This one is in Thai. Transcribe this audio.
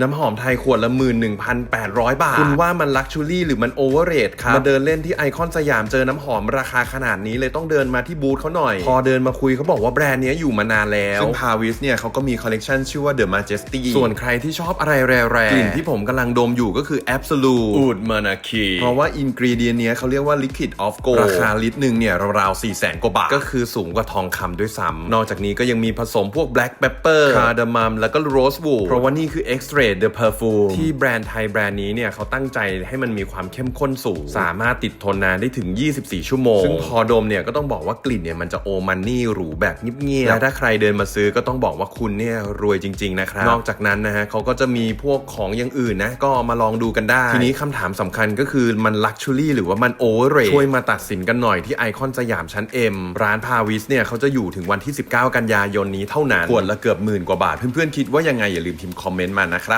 น้ำหอมไทยขวดละ 11,800 บาท คุณว่ามันลักชูรี่หรือมันโอเวอร์เรทครับ มาเดินเล่นที่ไอคอนสยามเจอน้ำหอมราคาขนาดนี้เลยต้องเดินมาที่บูธเขาหน่อย พอเดินมาคุยเขาบอกว่าแบรนด์เนี้ยอยู่มานานแล้ว ซึ่งพาวิสเนี่ยเขาก็มีคอลเลกชันชื่อว่า The Majesty ส่วนใครที่ชอบอะไรแรงๆกลิ่นที่ผมกำลังดมอยู่ก็คือ Absolute Oud Manaki เพราะว่าอินกรีเดียนเนี้ยเขาเรียกว่า Liquid of Gold ราคาลิตรหนึ่งเนี่ยราวๆ4 0 0 0 0 0กว่าบาท ก็คือสูงกว่าทองคำด้วยซ้ำนอกจากนี้ก็ยังมีผสมพวก Black Pepper คาร์ดามแล้วก็ Rosewood เพราะว่านี่คือ Extrait de Perfume ที่แบรนด์ไทยแบรนด์นี้เนี่ยเขาตั้งใจให้มันมีความเข้มข้นสูง สามารถติดทนนานได้ถึง 24 ชั่วโมง ซึ่งพอดมเนี่ยก็ต้องบอกว่ากลิ่นเนี่ยมันจะโอมันนี่หรูแบบเงียบๆและถ้าใครเดินมาซื้อก็ต้องบอกว่าคุณเนี่ยรวยจริงๆนะครับนอกจากนั้นนะฮะเขาก็จะมีพวกของอย่างอื่นนะก็มาลองดูกันได้ ทีนี้คำถามสำคัญก็คือมันลักชูรี่หรือว่ามันโอเวอร์เรทช่วยมาตัดสินกันหน่อยที่ไอคอนสยามชั้น M ร้านพาวิสเนี่ยเขาจะอยู่ถึงวันที่ 19 กันยายนนี้เท่านั้นขวดละเกือบหมื่นกว่าบาทเพื่อนๆคิดว่ายังไงอย่าลืมพิมพ์คอมเมนต์มานะครับ